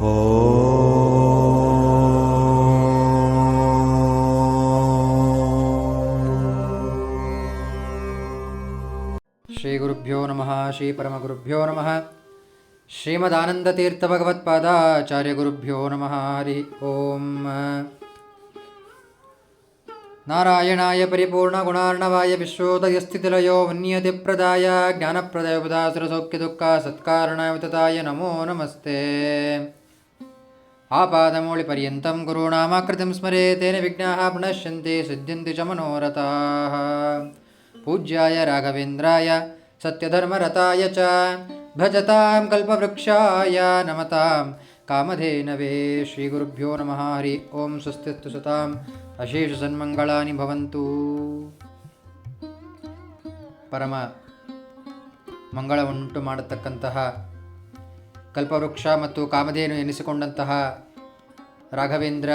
ಶ್ರೀಗುರುಭ್ಯೋ ನಮಃ ಶ್ರೀ ಪರಮಗುರುಭ್ಯೋ ನಮಃ ಶ್ರೀಮದಾನಂದತೀರ್ಥಭಗವತ್ಪಾದಾಚಾರ್ಯಗುರುಭ್ಯೋ ನಮಃ ಹರಿ ಓಂ ನಾರಾಯಣಾಯ ಪರಿಪೂರ್ಣಗುಣಾರ್ಣವಾಯ ವಿಶ್ವೋದಯಸ್ಥಿತಿಲಯೋ ವನ್ಯತಿಪ್ರದಾಯ ಜ್ಞಾನಪ್ರದಾಯ ಉದಾಸುರಸೌಖ್ಯದುಃಖ ಸತ್ಕಾರಣಾಯ ವಿತತಾಯ ನಮೋ ನಮಸ್ತೆ ఆపాదమూళిపర్యంతం గురూణామాకృతిం స్మరే తేన విఘ్నాः పునశ్యంతే సిద్ధ్యంతి చ మనోరథాः. పూజ్యాయ రాఘవేంద్రాయ సత్యధర్మరతాయ చ భజతాం కల్పవృక్షాయ నమతాం కామధేనవే శ్రీగురుభ్యో నమ. హరి ఓం స్వస్తిస్తు సుతాం అశేష సన్మంగళాని భవంతు. పరమ ಮಂಗಳ ಉಂಟು ಮಾಡತಕ್ಕಂತಹ ಕಲ್ಪವೃಕ್ಷ ಮತ್ತು ಕಾಮಧೇನು ಎನಿಸಿಕೊಂಡಂತಹ ರಾಘವೇಂದ್ರ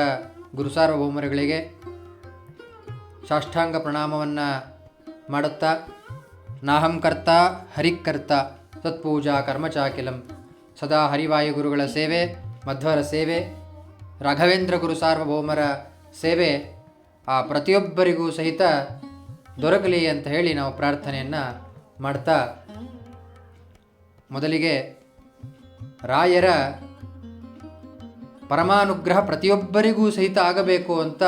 ಗುರುಸಾರ್ವಭೌಮರುಗಳಿಗೆ ಸಾಷ್ಟಾಂಗ ಪ್ರಣಾಮವನ್ನು ಮಾಡುತ್ತಾ, ನಾಹಂ ಕರ್ತ ಹರಿಕರ್ತ ತತ್ಪೂಜಾ ಕರ್ಮಚಾಕಿಲಂ ಸದಾ ಹರಿವಾಯು ಗುರುಗಳ ಸೇವೆ, ಮಧ್ವರ ಸೇವೆ, ರಾಘವೇಂದ್ರ ಗುರು ಸಾರ್ವಭೌಮರ ಸೇವೆ ಆ ಪ್ರತಿಯೊಬ್ಬರಿಗೂ ಸಹಿತ ದೊರಕಲಿ ಅಂತ ಹೇಳಿ ನಾವು ಪ್ರಾರ್ಥನೆಯನ್ನು ಮಾಡ್ತಾ, ಮೊದಲಿಗೆ ರಾಯರ ಪರಮಾನುಗ್ರಹ ಪ್ರತಿಯೊಬ್ಬರಿಗೂ ಸಹಿತ ಆಗಬೇಕು ಅಂತ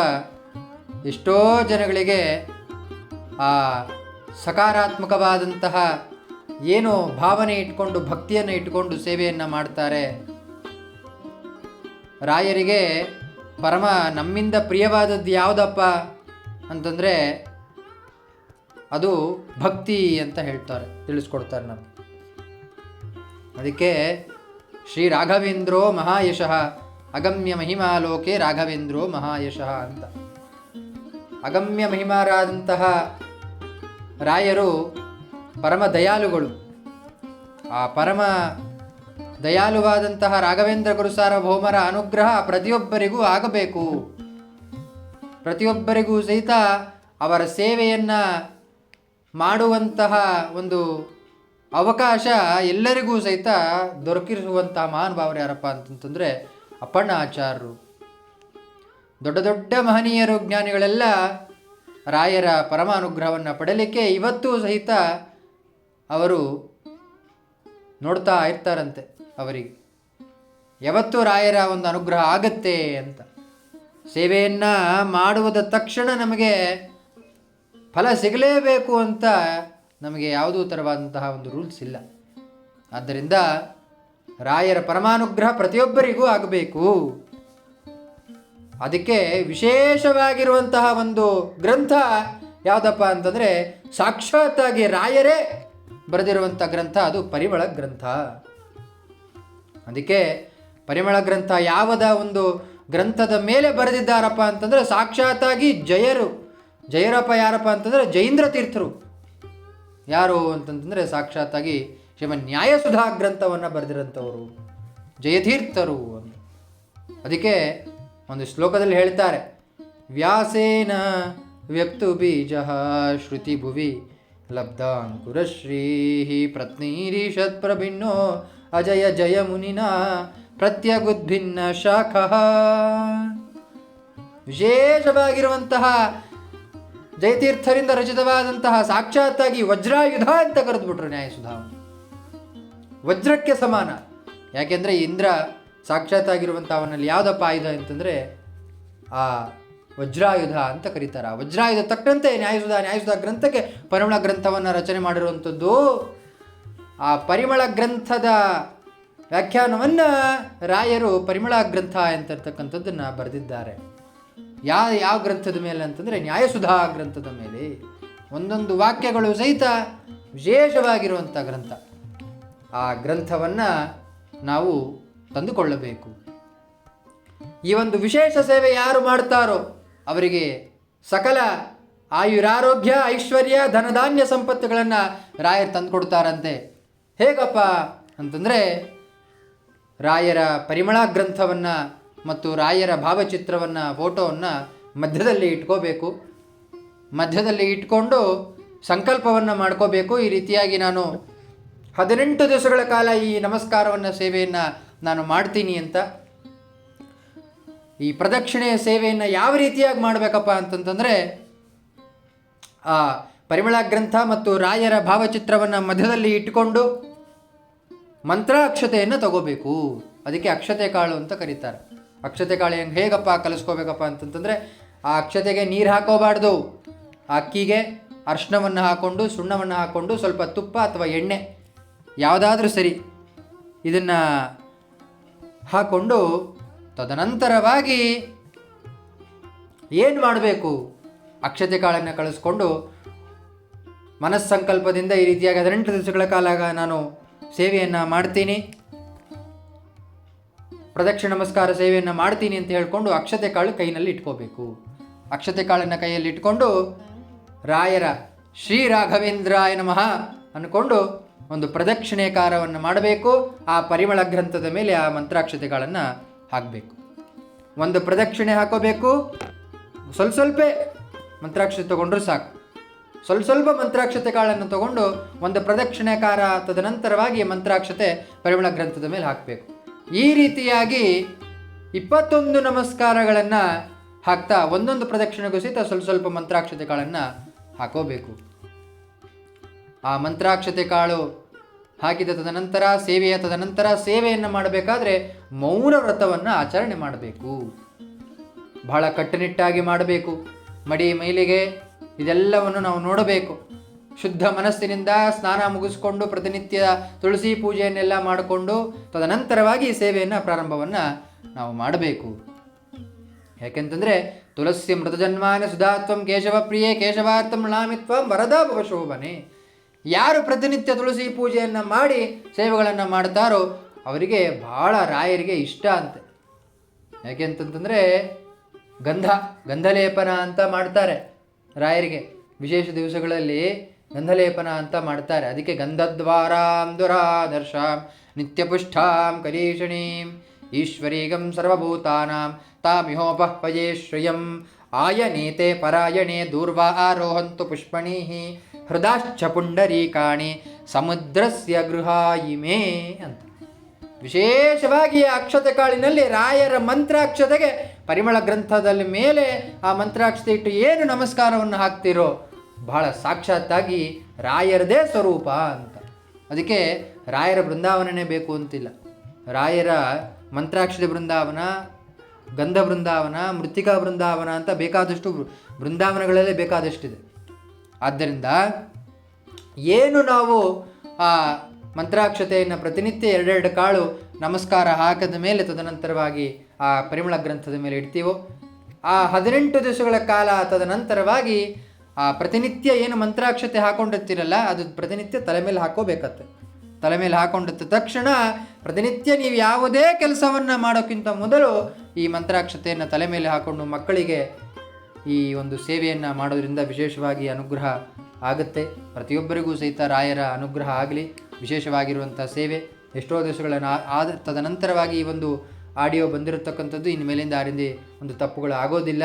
ಎಷ್ಟೋ ಜನಗಳಿಗೆ ಆ ಸಕಾರಾತ್ಮಕವಾದಂತಹ ಏನು ಭಾವನೆ ಇಟ್ಕೊಂಡು, ಭಕ್ತಿಯನ್ನು ಇಟ್ಕೊಂಡು ಸೇವೆಯನ್ನು ಮಾಡ್ತಾರೆ. ರಾಯರಿಗೆ ಪರಮ ನಮ್ಮಿಂದ ಪ್ರಿಯವಾದದ್ದು ಯಾವುದಪ್ಪ ಅಂತಂದರೆ ಅದು ಭಕ್ತಿ ಅಂತ ಹೇಳ್ತಾರೆ, ತಿಳಿಸ್ಕೊಡ್ತಾರೆ ನಮಗೆ. ಅದಕ್ಕೆ ಶ್ರೀ ರಾಘವೇಂದ್ರೋ ಮಹಾಯಶಃ. ಅಗಮ್ಯ ಮಹಿಮಾಲೋಕೆ ರಾಘವೇಂದ್ರೋ ಮಹಾಯಶಃ ಅಂತ. ಅಗಮ್ಯ ಮಹಿಮಾರಾದಂತಹ ರಾಯರು ಪರಮ ದಯಾಳುಗಳು. ಆ ಪರಮ ದಯಾಳುವಾದಂತಹ ರಾಘವೇಂದ್ರ ಗುರು ಸಾರ್ವಭೌಮರ ಅನುಗ್ರಹ ಪ್ರತಿಯೊಬ್ಬರಿಗೂ ಆಗಬೇಕು. ಪ್ರತಿಯೊಬ್ಬರಿಗೂ ಸಹಿತ ಅವರ ಸೇವೆಯನ್ನು ಮಾಡುವಂತಹ ಒಂದು ಅವಕಾಶ ಎಲ್ಲರಿಗೂ ಸಹಿತ ದೊರಕಿಸುವಂತಹ ಮಹಾನುಭಾವರು ಯಾರಪ್ಪ ಅಂತಂತಂದರೆ ಅಪ್ಪಣ್ಣ ಆಚಾರ್ಯರು ದೊಡ್ಡ ದೊಡ್ಡ ಮಹನೀಯರು ಜ್ಞಾನಿಗಳೆಲ್ಲ ರಾಯರ ಪರಮಾನುಗ್ರಹವನ್ನು ಪಡೆಯಲಿಕ್ಕೆ ಇವತ್ತೂ ಸಹಿತ ಅವರು ನೋಡ್ತಾ ಇರ್ತಾರಂತೆ ಅವರಿಗೆ. ಯಾವತ್ತು ರಾಯರ ಒಂದು ಅನುಗ್ರಹ ಆಗತ್ತೆ ಅಂತ. ಸೇವೆಯನ್ನು ಮಾಡುವುದ ತಕ್ಷಣ ನಮಗೆ ಫಲ ಸಿಗಲೇಬೇಕು ಅಂತ ನಮಗೆ ಯಾವುದೂ ಥರವಾದಂತಹ ಒಂದು ರೂಲ್ಸ್ ಇಲ್ಲ. ಆದ್ದರಿಂದ ರಾಯರ ಪರಮಾನುಗ್ರಹ ಪ್ರತಿಯೊಬ್ಬರಿಗೂ ಆಗಬೇಕು. ಅದಕ್ಕೆ ವಿಶೇಷವಾಗಿರುವಂತಹ ಒಂದು ಗ್ರಂಥ ಯಾವುದಪ್ಪ ಅಂತಂದರೆ ಸಾಕ್ಷಾತ್ತಾಗಿ ರಾಯರೇ ಬರೆದಿರುವಂಥ ಗ್ರಂಥ, ಅದು ಪರಿಮಳ ಗ್ರಂಥ. ಅದಕ್ಕೆ ಪರಿಮಳ ಗ್ರಂಥ ಯಾವದ ಒಂದು ಗ್ರಂಥದ ಮೇಲೆ ಬರೆದಿದ್ದಾರಪ್ಪ ಅಂತಂದರೆ ಸಾಕ್ಷಾತ್ತಾಗಿ ಜಯರು. ಜಯರಪ್ಪ ಯಾರಪ್ಪ ಅಂತಂದರೆ ಜೈಂದ್ರ ತೀರ್ಥರು. ಯಾರು ಅಂತಂತಂದರೆ ಸಾಕ್ಷಾತ್ತಾಗಿ ಶ್ರೀಮನ್ ನ್ಯಾಯಸುಧಾ ಗ್ರಂಥವನ್ನು ಬರೆದಿರಂಥವರು. ಜಯತೀರ್ಥರು ಅಂತ. ಅದಕ್ಕೆ ಒಂದು ಶ್ಲೋಕದಲ್ಲಿ ಹೇಳ್ತಾರೆ, ವ್ಯಾಸೇನ ವ್ಯಕ್ತು ಬೀಜ ಶ್ರುತಿ ಭುವಿ ಲಬ್ಧಾಂಕುರಶ್ರೀ ಪ್ರತ್ನೀರೀಷತ್ ಪ್ರಭಿನ್ನೋ ಅಜಯ ಜಯ ಮುನಿನ ಪ್ರತ್ಯಗುದ್ಭಿನ್ನ ಶಾಖ. ವಿಶೇಷವಾಗಿರುವಂತಹ ಜಯತೀರ್ಥರಿಂದ ರಚಿತವಾದಂತಹ ಸಾಕ್ಷಾತ್ತಾಗಿ ವಜ್ರಾಯುಧ ಅಂತ ಕರೆದುಬಿಟ್ರು ನ್ಯಾಯಸುಧಾವನ್ನು ವಜ್ರಕ್ಕೆ ಸಮಾನ. ಯಾಕೆಂದರೆ ಇಂದ್ರ ಸಾಕ್ಷಾತ್ತಾಗಿರುವಂಥ ಅವನಲ್ಲಿ ಯಾವುದಪ್ಪ ಆಯುಧ ಅಂತಂದರೆ ಆ ವಜ್ರಾಯುಧ ಅಂತ ಕರೀತಾರೆ. ಆ ವಜ್ರಾಯುಧ ತಕ್ಕಂತೆ ನ್ಯಾಯಸುಧ ನ್ಯಾಯಸುಧ ಗ್ರಂಥಕ್ಕೆ ಪರಿಮಳ ಗ್ರಂಥವನ್ನು ರಚನೆ ಮಾಡಿರುವಂಥದ್ದು. ಆ ಪರಿಮಳ ಗ್ರಂಥದ ವ್ಯಾಖ್ಯಾನವನ್ನು ರಾಯರು ಪರಿಮಳ ಗ್ರಂಥ ಅಂತಕ್ಕಂಥದ್ದನ್ನು ಬರೆದಿದ್ದಾರೆ. ಯಾವ ಯಾವ ಗ್ರಂಥದ ಮೇಲೆ ಅಂತಂದರೆ ನ್ಯಾಯಸುಧಾ ಗ್ರಂಥದ ಮೇಲೆ ಒಂದೊಂದು ವಾಕ್ಯಗಳು ಸಹಿತ ವಿಶೇಷವಾಗಿರುವಂಥ ಗ್ರಂಥ. ಆ ಗ್ರಂಥವನ್ನು ನಾವು ತಂದುಕೊಳ್ಳಬೇಕು. ಈ ಒಂದು ವಿಶೇಷ ಸೇವೆ ಯಾರು ಮಾಡ್ತಾರೋ ಅವರಿಗೆ ಸಕಲ ಆಯುರಾರೋಗ್ಯ, ಐಶ್ವರ್ಯ, ಧನಧಾನ್ಯ ಸಂಪತ್ತುಗಳನ್ನು ರಾಯರು ತಂದುಕೊಡ್ತಾರಂತೆ. ಹೇಗಪ್ಪ ಅಂತಂದರೆ ರಾಯರ ಪರಿಮಳ ಗ್ರಂಥವನ್ನು ಮತ್ತು ರಾಯರ ಭಾವಚಿತ್ರವನ್ನು, ಫೋಟೋವನ್ನು ಮಧ್ಯದಲ್ಲಿ ಇಟ್ಕೋಬೇಕು. ಮಧ್ಯದಲ್ಲಿ ಇಟ್ಕೊಂಡು ಸಂಕಲ್ಪವನ್ನು ಮಾಡ್ಕೋಬೇಕು. ಈ ರೀತಿಯಾಗಿ ನಾನು ಹದಿನೆಂಟು ದಿವಸಗಳ ಕಾಲ ಈ ನಮಸ್ಕಾರವನ್ನು ಸೇವೆಯನ್ನು ನಾನು ಮಾಡ್ತೀನಿ ಅಂತ. ಈ ಪ್ರದಕ್ಷಿಣೆಯ ಸೇವೆಯನ್ನು ಯಾವ ರೀತಿಯಾಗಿ ಮಾಡಬೇಕಪ್ಪ ಅಂತಂತಂದರೆ, ಆ ಪರಿಮಳ ಗ್ರಂಥ ಮತ್ತು ರಾಯರ ಭಾವಚಿತ್ರವನ್ನು ಮಧ್ಯದಲ್ಲಿ ಇಟ್ಟುಕೊಂಡು ಮಂತ್ರಾಕ್ಷತೆಯನ್ನು ತಗೋಬೇಕು. ಅದಕ್ಕೆ ಅಕ್ಷತೆ ಕಾಳು ಅಂತ ಕರೀತಾರೆ. ಅಕ್ಷತೆ ಕಾಳು ಹೆಂಗೆ ಹೇಗಪ್ಪ ಕಲಿಸ್ಕೋಬೇಕಪ್ಪ ಅಂತಂತಂದರೆ, ಆ ಅಕ್ಷತೆಗೆ ನೀರು ಹಾಕೋಬಾರ್ದು. ಅಕ್ಕಿಗೆ ಅರ್ಶಿನವನ್ನು ಹಾಕ್ಕೊಂಡು ಸುಣ್ಣವನ್ನು ಹಾಕ್ಕೊಂಡು ಸ್ವಲ್ಪ ತುಪ್ಪ ಅಥವಾ ಎಣ್ಣೆ ಯಾವುದಾದ್ರೂ ಸರಿ ಇದನ್ನು ಹಾಕ್ಕೊಂಡು ತದನಂತರವಾಗಿ ಏನು ಮಾಡಬೇಕು? ಅಕ್ಷತೆ ಕಾಳನ್ನು ಕಳಿಸ್ಕೊಂಡು ಮನಸ್ಸಂಕಲ್ಪದಿಂದ ಈ ರೀತಿಯಾಗಿ ಹದಿನೆಂಟು ದಿವಸಗಳ ಕಾಲ ನಾನು ಸೇವೆಯನ್ನು ಮಾಡ್ತೀನಿ. ಪ್ರದಕ್ಷಿಣ ನಮಸ್ಕಾರ ಸೇವೆಯನ್ನು ಮಾಡ್ತೀನಿ ಅಂತ ಹೇಳ್ಕೊಂಡು ಅಕ್ಷತೆ ಕಾಳು ಕೈನಲ್ಲಿ ಇಟ್ಕೋಬೇಕು. ಅಕ್ಷತೆ ಕಾಳನ್ನು ಕೈಯಲ್ಲಿ ಇಟ್ಕೊಂಡು ರಾಯರ ಶ್ರೀ ರಾಘವೇಂದ್ರಾಯ ನಮಃ ಅಂದ್ಕೊಂಡು ಒಂದು ಪ್ರದಕ್ಷಿಣೆಕಾರವನ್ನು ಮಾಡಬೇಕು. ಆ ಪರಿಮಳ ಗ್ರಂಥದ ಮೇಲೆ ಆ ಮಂತ್ರಾಕ್ಷತೆಗಳನ್ನು ಹಾಕಬೇಕು. ಒಂದು ಪ್ರದಕ್ಷಿಣೆ ಹಾಕೋಬೇಕು. ಸ್ವಲ್ಪ ಸ್ವಲ್ಪ ಮಂತ್ರಾಕ್ಷತೆ ತಗೊಂಡ್ರೂ ಸಾಕು. ಸ್ವಲ್ಪ ಸ್ವಲ್ಪ ಮಂತ್ರಾಕ್ಷತೆ ಕಾಳನ್ನು ತಗೊಂಡು ಒಂದು ಪ್ರದಕ್ಷಿಣೆಕಾರ ತದನಂತರವಾಗಿ ಮಂತ್ರಾಕ್ಷತೆ ಪರಿಮಳ ಗ್ರಂಥದ ಮೇಲೆ ಹಾಕಬೇಕು. ಈ ರೀತಿಯಾಗಿ ಇಪ್ಪತ್ತೊಂದು ನಮಸ್ಕಾರಗಳನ್ನು ಹಾಕ್ತಾ ಒಂದೊಂದು ಪ್ರದಕ್ಷಿಣೆಗೂ ಸಹಿತ ಸ್ವಲ್ಪ ಸ್ವಲ್ಪ ಮಂತ್ರಾಕ್ಷತೆ ಕಾಳನ್ನು ಹಾಕೋಬೇಕು. ಆ ಮಂತ್ರಾಕ್ಷತೆ ಕಾಳು ಹಾಕಿದ ತದನಂತರ, ಸೇವೆಯ ತದನಂತರ ಸೇವೆಯನ್ನು ಮಾಡಬೇಕಾದ್ರೆ ಮೌನ ವ್ರತವನ್ನು ಆಚರಣೆ ಮಾಡಬೇಕು. ಬಹಳ ಕಟ್ಟುನಿಟ್ಟಾಗಿ ಮಾಡಬೇಕು. ಮಡಿ, ಮೈಲಿಗೆ ಇದೆಲ್ಲವನ್ನು ನಾವು ನೋಡಬೇಕು. ಶುದ್ಧ ಮನಸ್ಸಿನಿಂದ ಸ್ನಾನ ಮುಗಿಸ್ಕೊಂಡು ಪ್ರತಿನಿತ್ಯ ತುಳಸಿ ಪೂಜೆಯನ್ನೆಲ್ಲ ಮಾಡಿಕೊಂಡು ತದನಂತರವಾಗಿ ಸೇವೆಯನ್ನು ಪ್ರಾರಂಭವನ್ನು ನಾವು ಮಾಡಬೇಕು. ಯಾಕೆಂತಂದರೆ ತುಳಸಿ ಮೃತಜನ್ಮಾನ ಸುಧಾತ್ವಂ ಕೇಶವ ಪ್ರಿಯೇ ಕೇಶವಾರ್ಥಂ ಲಾಮಿತ್ವಂ ವರದಾ ಭವಶೋಭನೆ ಯಾರು ಪ್ರತಿನಿತ್ಯ ತುಳಸಿ ಪೂಜೆಯನ್ನು ಮಾಡಿ ಸೇವೆಗಳನ್ನು ಮಾಡ್ತಾರೋ ಅವರಿಗೆ ಭಾಳ ರಾಯರಿಗೆ ಇಷ್ಟ ಅಂತೆ. ಯಾಕೆಂತಂತಂದರೆ ಗಂಧ, ಗಂಧಲೇಪನ ಅಂತ ಮಾಡ್ತಾರೆ ರಾಯರಿಗೆ. ವಿಶೇಷ ದಿವಸಗಳಲ್ಲಿ ಗಂಧಲೇಪನ ಅಂತ ಮಾಡ್ತಾರೆ ಅದಕ್ಕೆ ಗಂಧದ್ವಾರಾಂ ದುರಾದರ್ಶಾಂ ನಿತ್ಯಪುಷ್ಠಾಂ ಕಲೀಷಣೀಂ ಈಶ್ವರೀಗಂ ಸರ್ವಭೂತಾನಾಂ ತಾಮಿಹೋಪಹ್ವಯೇ ಶ್ರಿಯಂ ಆಯನೀತೆ ಪರಾಯಣೆ ದೂರ್ವಾ ಆರೋಹಂತು ಪುಷ್ಪಣೀ ಹೃದಾಶ್ಚ ಪುಂಡರೀಕಾಣಿ ಸಮುದ್ರಸ್ಯ ಗೃಹಾಯಿಮೇ ಅಂತ ವಿಶೇಷವಾಗಿ ಅಕ್ಷತೆ ಕಾಳಿನಲ್ಲಿ ರಾಯರ ಮಂತ್ರಾಕ್ಷತೆಗೆ ಪರಿಮಳ ಗ್ರಂಥದಲ್ಲಿ ಮೇಲೆ ಆ ಮಂತ್ರಾಕ್ಷತೆ ಇಟ್ಟು ಏನು ನಮಸ್ಕಾರವನ್ನು ಹಾಕ್ತಿರೋ ಬಹಳ ಸಾಕ್ಷಾತ್ತಾಗಿ ರಾಯರದೇ ಸ್ವರೂಪ ಅಂತ. ಅದಕ್ಕೆ ರಾಯರ ಬೃಂದಾವನನೇ ಬೇಕು ಅಂತಿಲ್ಲ. ರಾಯರ ಮಂತ್ರಾಕ್ಷತೆ ಬೃಂದಾವನ, ಗಂಧ ಬೃಂದಾವನ, ಮೃತ್ತಿಕಾ ಬೃಂದಾವನ ಅಂತ ಬೇಕಾದಷ್ಟು ಬೃಂದಾವನಗಳಲ್ಲೇ ಬೇಕಾದಷ್ಟಿದೆ. ಆದ್ದರಿಂದ ಏನು ನಾವು ಆ ಮಂತ್ರಾಕ್ಷತೆಯನ್ನು ಪ್ರತಿನಿತ್ಯ ಎರಡೆರಡು ಕಾಳು ನಮಸ್ಕಾರ ಹಾಕಿದ ಮೇಲೆ ತದನಂತರವಾಗಿ ಆ ಪರಿಮಳ ಗ್ರಂಥದ ಮೇಲೆ ಇಡ್ತೀವೋ, ಆ ಹದಿನೆಂಟು ದಿವಸಗಳ ಕಾಲ ತದನಂತರವಾಗಿ ಆ, ಪ್ರತಿನಿತ್ಯ ಏನು ಮಂತ್ರಾಕ್ಷತೆ ಹಾಕೊಂಡಿರ್ತೀರಲ್ಲ, ಅದು ಪ್ರತಿನಿತ್ಯ ತಲೆ ಮೇಲೆ ಹಾಕೋಬೇಕತ್ತೆ ತಲೆ ಮೇಲೆ ಹಾಕೊಂಡಿದ್ದ ತಕ್ಷಣ ಪ್ರತಿನಿತ್ಯ ನೀವು ಯಾವುದೇ ಕೆಲಸವನ್ನು ಮಾಡೋಕ್ಕಿಂತ ಮೊದಲು ಈ ಮಂತ್ರಾಕ್ಷತೆಯನ್ನು ತಲೆ ಮೇಲೆ ಹಾಕೊಂಡು ಮಕ್ಕಳಿಗೆ ಈ ಒಂದು ಸೇವೆಯನ್ನು ಮಾಡೋದರಿಂದ ವಿಶೇಷವಾಗಿ ಅನುಗ್ರಹ ಆಗುತ್ತೆ. ಪ್ರತಿಯೊಬ್ಬರಿಗೂ ಸಹಿತ ರಾಯರ ಅನುಗ್ರಹ ಆಗಲಿ. ವಿಶೇಷವಾಗಿರುವಂಥ ಸೇವೆ ಎಷ್ಟೋ ದಿವಸಗಳನ್ನು ಆದ ತದನಂತರವಾಗಿ ಈ ಒಂದು ಆಡಿಯೋ ಬಂದಿರತಕ್ಕಂಥದ್ದು ಇನ್ನು ಮೇಲಿಂದ ಆರಿಂದ ಒಂದು ತಪ್ಪುಗಳು ಆಗೋದಿಲ್ಲ.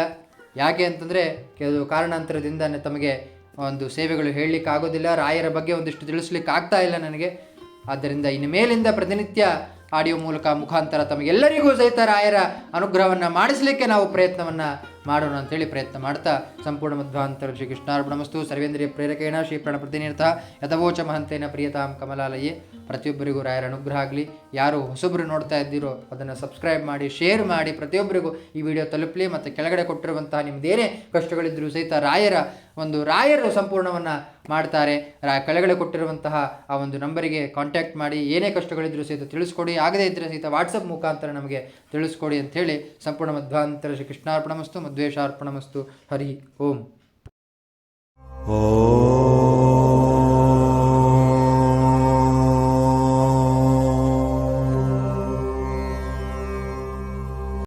ಯಾಕೆ ಅಂತಂದರೆ ಕೆಲವು ಕಾರಣಾಂತರದಿಂದ ತಮಗೆ ಒಂದು ಸೇವೆಗಳು ಹೇಳಲಿಕ್ಕೆ ಆಗೋದಿಲ್ಲ ರಾಯರ ಬಗ್ಗೆ ಒಂದಿಷ್ಟು ತಿಳಿಸ್ಲಿಕ್ಕೆ ಆಗ್ತಾ ಇಲ್ಲ ನನಗೆ. ಆದ್ದರಿಂದ ಇನ್ನು ಮೇಲಿಂದ ಪ್ರತಿನಿತ್ಯ ಆಡಿಯೋ ಮೂಲಕ ಮುಖಾಂತರ ತಮಗೆಲ್ಲರಿಗೂ ಸಹಿತ ರಾಯರ ಅನುಗ್ರಹವನ್ನು ಮಾಡಿಸಲಿಕ್ಕೆ ನಾವು ಪ್ರಯತ್ನವನ್ನು ಮಾಡೋಣ ಅಂತೇಳಿ ಪ್ರಯತ್ನ ಮಾಡ್ತಾ ಸಂಪೂರ್ಣ ಮಧ್ವಾಂತರ ಶ್ರೀ ಕೃಷ್ಣಾರ್ಪಣಮಸ್ತು ಸರ್ವೇಂದ್ರಿಯ ಪ್ರೇರಕೇಣ, ಶ್ರೀ ಪ್ರಣಪ್ರತಿನಿರ್ಥ ಯಥವೋಚ ಮಹಂತೇನ ಪ್ರಿಯತಾಂ ಕಮಲಾಲಯೇ. ಪ್ರತಿಯೊಬ್ಬರಿಗೂ ರಾಯರ ಅನುಗ್ರಹ ಆಗಲಿ. ಯಾರು ಹೊಸಬ್ರು ನೋಡ್ತಾ ಇದ್ದೀರೋ ಅದನ್ನು ಸಬ್ಸ್ಕ್ರೈಬ್ ಮಾಡಿ ಶೇರ್ ಮಾಡಿ, ಪ್ರತಿಯೊಬ್ಬರಿಗೂ ಈ ವಿಡಿಯೋ ತಲುಪಲಿ ಮತ್ತು ಕೆಳಗಡೆ ಕೊಟ್ಟಿರುವಂತಹ ನಿಮ್ಮದೇನೇ ಕಷ್ಟಗಳಿದ್ದರೂ ಸಹಿತ ರಾಯರ ಒಂದು ರಾಯರು ಸಂಪೂರ್ಣವನ್ನು ಮಾಡ್ತಾರೆ. ರಾ, ಕೆಳಗಡೆ ಕೊಟ್ಟಿರುವಂತಹ ಆ ಒಂದು ನಂಬರಿಗೆ ಕಾಂಟ್ಯಾಕ್ಟ್ ಮಾಡಿ, ಏನೇ ಕಷ್ಟಗಳಿದ್ದರೂ ಸಹಿತ ತಿಳಿಸ್ಕೊಡಿ. ಆಗದೇ ಇದ್ದರೆ ಸಹಿತ ವಾಟ್ಸಪ್ ಮುಖಾಂತರ ನಮಗೆ ತಿಳಿಸ್ಕೊಡಿ ಅಂಥೇಳಿ ಸಂಪೂರ್ಣ ಮಧ್ವಾಂತರ ಶ್ರೀ ಕೃಷ್ಣಾರ್ಪಣಮಸ್ತು ಮಧ್ವೇಶಾರ್ಪಣಮಸ್ತು ಹರಿ ಓಂ ॐ